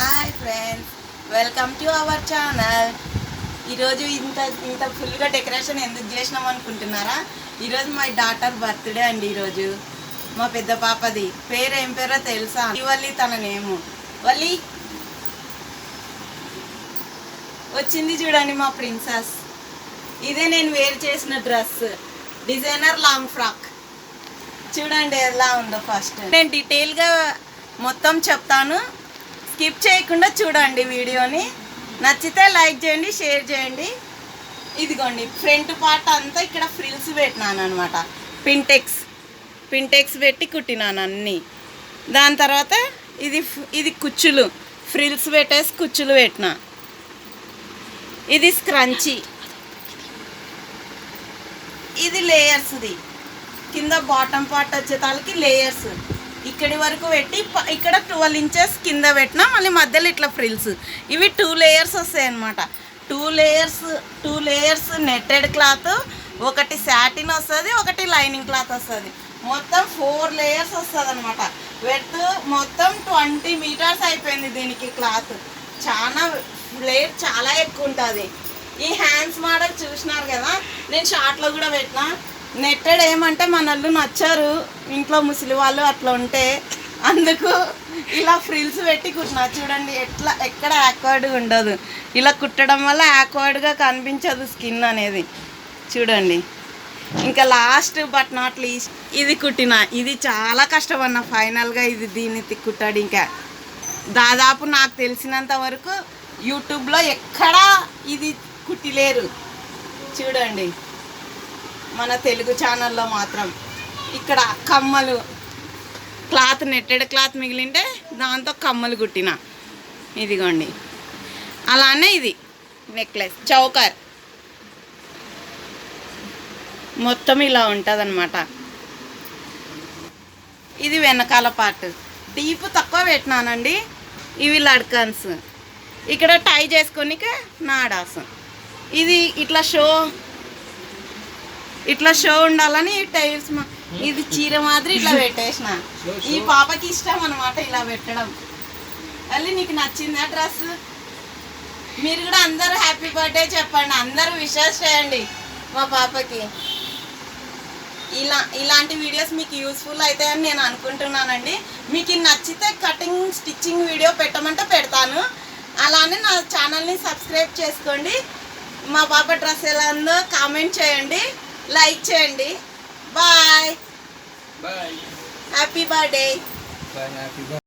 Hi friends welcome to our channel ఈరోజు ఇంత ఇంత ఫుల్గా డెకరేషన్ ఎందుకు చేసినాం అనుకుంటున్నారా? ఈరోజు మా డాటర్ బర్త్డే అండి ఈరోజు. మా పెద్ద పాపది. పేరు ఏం పేరో తెలుసా? ఇవల్లి తన నేము. వల్లి. వచ్చింది చూడండి మా ప్రిన్సెస్ ఇదే నేను వేరు చేసిన డ్రెస్ డిజైనర్ లాంగ్ ఫ్రాక్ చూడండి ఎలా ఉందో ఫస్ట్ నేను డీటెయిల్గా మొత్తం చెప్తాను. స్కిప్ చేయకుండా చూడండి వీడియోని. నచ్చితే లైక్ చేయండి షేర్ చేయండి. ఇదిగోండి ఫ్రంట్ పార్ట్ అంతా ఇక్కడ ఫ్రిల్స్ పెట్టినాను అనమాట పింటెక్స్ పింటెక్స్ పెట్టి కుట్టినాను అన్నీ. దాని తర్వాత ఇది ఇది కుచ్చులు. ఫ్రిల్స్ పెట్టేసి కుచ్చులు పెట్టిన. ఇది స్క్రంచి. ఇది లేయర్స్ది కింద బాటమ్ పార్ట్ వచ్చే తాలకి లేయర్స్ ఇక్కడి వరకు పెట్టి ఇక్కడ ట్వెల్వ్ ఇంచెస్ కింద పెట్టినా మళ్ళీ మధ్యలో ఇట్లా ఫ్రిల్స్ ఇవి టూ లేయర్స్ వస్తాయి అన్నమాట two layers two layers netted cloth ఒకటి శాటిన్ వస్తుంది ఒకటి లైనింగ్ క్లాత్ వస్తుంది. మొత్తం ఫోర్ లేయర్స్ వస్తుంది అనమాట వెత్ మొత్తం ట్వంటీ మీటర్స్ అయిపోయింది దీనికి క్లాత్ చాలా లేయర్ చాలా ఎక్కువ ఉంటుంది. ఈ హ్యాండ్స్ మోడల్ చూసినారు కదా? నేను షార్ట్లో కూడా పెట్టిన. నెట్టెడ్ ఏమంటే మనల్ని నచ్చారు. ఇంట్లో ముసలి వాళ్ళు అట్లా ఉంటే అందుకు ఇలా ఫ్రిల్స్ పెట్టి కుట్టినా. చూడండి ఎట్లా ఎక్కడ యాక్వర్డ్గా ఉండదు. ఇలా కుట్టడం వల్ల యాక్వర్డ్గా కనిపించదు స్కిన్ అనేది. చూడండి. ఇంకా లాస్ట్ బట్ నాట్ లీస్ట్ ఇది కుట్టిన. ఇది చాలా కష్టం అన్న. ఫైనల్గా ఇది దీన్ని తి- కుట్టాడు ఇంకా. దాదాపు నాకు తెలిసినంత వరకు యూట్యూబ్లో ఎక్కడా ఇది కుట్టిలేరు. చూడండి. మన తెలుగు ఛానల్లో మాత్రం ఇక్కడ కమ్మలు క్లాత్ నెట్టెడ్ క్లాత్ మిగిలింటే దాంతో కమ్మలు కుట్టిన. ఇదిగోండి. అలానే ఇది నెక్లెస్ చౌకర్. మొత్తం ఇలా ఉంటుంది ఇది వెనకాల పార్ట్. డీప్ తక్కువ పెట్టినానండి. ఇవి లడ్కన్స్. ఇక్కడ టై చేసుకోనికే నాడాస్. ఇది ఇట్లా షో ఇట్లా షో ఉండాలని టైల్స్ ఇది చీర మాదిరి ఇట్లా పెట్టేసిన. ఈ పాపకి ఇష్టం అనమాట ఇలా పెట్టడం. మళ్ళీ నీకు నచ్చిందా డ్రెస్? మీరు కూడా అందరూ హ్యాపీ బర్త్డే చెప్పండి. అందరూ విషెస్ చేయండి మా పాపకి. ఇలా ఇలాంటి వీడియోస్ మీకు యూస్ఫుల్ అవుతాయని నేను అనుకుంటున్నానండి. మీకు నచ్చితే కటింగ్ స్టిచ్చింగ్ వీడియో పెట్టమంటే పెడతాను. అలానే నా ఛానల్ని సబ్స్క్రైబ్ చేసుకోండి. మా పాప డ్రెస్ ఎలా ఉందో కామెంట్ చేయండి. లైక్ చేయండి bye Bye. Happy birthday birthday.